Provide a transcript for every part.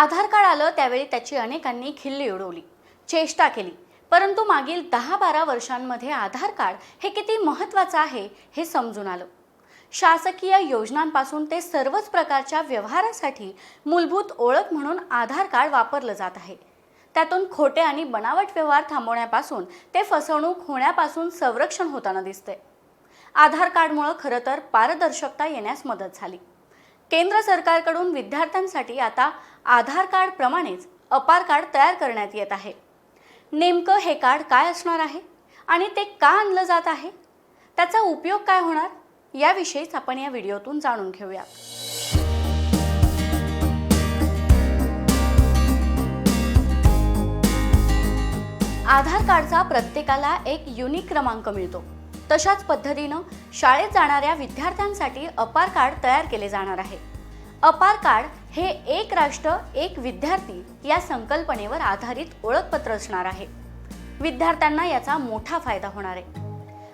आधार card आलं त्यावेळी त्याची अनेकांनी खिल्ली उडवली चेष्टा केली. परंतु मागील दहा बारा वर्षांमध्ये आधार कार्ड हे किती महत्त्वाचं आहे हे समजून आलं. शासकीय योजनांपासून ते सर्वच प्रकारच्या व्यवहारासाठी मूलभूत ओळख म्हणून आधार कार्ड वापरलं जात आहे. त्यातून खोटे आणि बनावट व्यवहार थांबवण्यापासून ते फसवणूक होण्यापासून संरक्षण होताना दिसते आधार कार्डमुळं खरं तर पारदर्शकता येण्यास मदत झाली. केंद्र सरकारकडून विद्यार्थ्यांसाठी आता आधार कार्ड प्रमाणेच अपार कार्ड तयार करण्यात येत आहे. नेमकं हे कार्ड काय असणार आहे आणि ते का आणलं जात आहे? त्याचा उपयोग काय होणार? याविषयीच आपण या व्हिडिओतून जाणून घेऊया. आधार कार्डचा प्रत्येकाला एक युनिक क्रमांक मिळतो. तशाच पद्धतीनं शाळेत जाणाऱ्या विद्यार्थ्यांसाठी अपार कार्ड तयार केले जाणार आहे. अपार कार्ड हे एक राष्ट्र एक विद्यार्थी या संकल्पनेवर आधारित ओळखपत्र असणार आहे. विद्यार्थ्यांना याचा मोठा फायदा होणार आहे.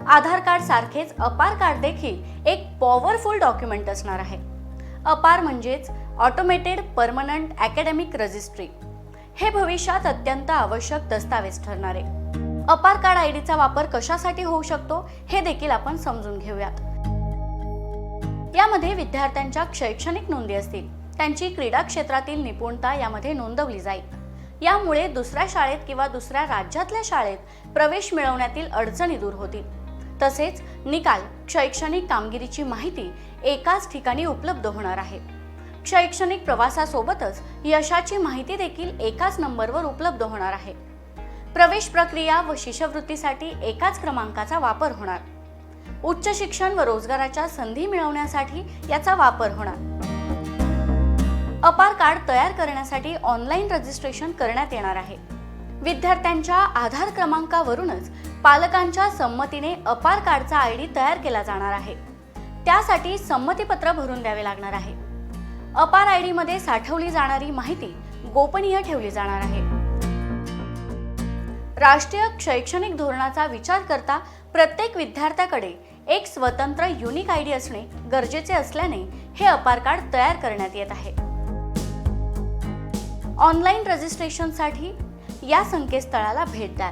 आधार कार्ड सारखेच अपार कार्ड देखील एक पॉवरफुल डॉक्युमेंट असणार आहे. अपार म्हणजेच ऑटोमेटेड परमनंट अकॅडमिक रजिस्ट्री हे भविष्यात अत्यंत आवश्यक दस्तावेज ठरणार आहे. अपार कार्ड आय डीचा वापर कशासाठी होऊ शकतो हे देखील आपण समजून घेऊयात. यामध्ये विद्यार्थ्यांच्या शैक्षणिक नोंदी असतील. त्यांची क्रीडा क्षेत्रातील निपुणता यामध्ये नोंदवली जाईल. यामुळे दुसऱ्या शाळेत किंवा दुसऱ्या राज्यातल्या शाळेत प्रवेश मिळवण्यातील अडचणी दूर होतील. तसेच निकाल शैक्षणिक कामगिरीची माहिती एकाच ठिकाणी उपलब्ध होणार आहे. शैक्षणिक प्रवासासोबतच यशाची माहिती देखील एकाच नंबरवर उपलब्ध होणार आहे. प्रवेश प्रक्रिया व शिष्यवृत्तीसाठी एकाच क्रमांकाचा वापर होणार. उच्च शिक्षण व रोजगाराच्या संधी मिळवण्यासाठी याचा वापर होणार. अपार कार्ड तयार करण्यासाठी ऑनलाईन रजिस्ट्रेशन करण्यात येणार आहे. विद्यार्थ्यांच्या आधार क्रमांकावरूनच पालकांच्या संमतीने अपार कार्डचा आय डी तयार केला जाणार आहे. त्यासाठी संमतीपत्र भरून द्यावे लागणार आहे. अपार आयमध्ये साठवली जाणारी माहिती गोपनीय ठेवली जाणार आहे. राष्ट्रीय शैक्षणिक धोरणाचा विचार करता प्रत्येक विद्यार्थ्याकडे एक स्वतंत्र युनिक आय डी असणे गरजेचे असल्याने हे अपार कार्ड तयार करण्यात येत आहे. ऑनलाईन रजिस्ट्रेशनसाठी या संकेतस्थळाला भेट द्या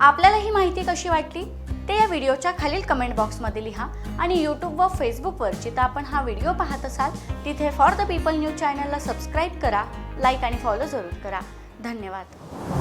आपल्याला ही माहिती कशी वाटली? ते या व्हिडिओच्या खालील कमेंट बॉक्समध्ये लिहा आणि यूट्यूब व फेसबुकवर जिथं आपण हा व्हिडिओ पाहत असाल तिथे फॉर द पीपल न्यूज चॅनलला सबस्क्राईब करा लाईक आणि फॉलो जरूर करा. धन्यवाद.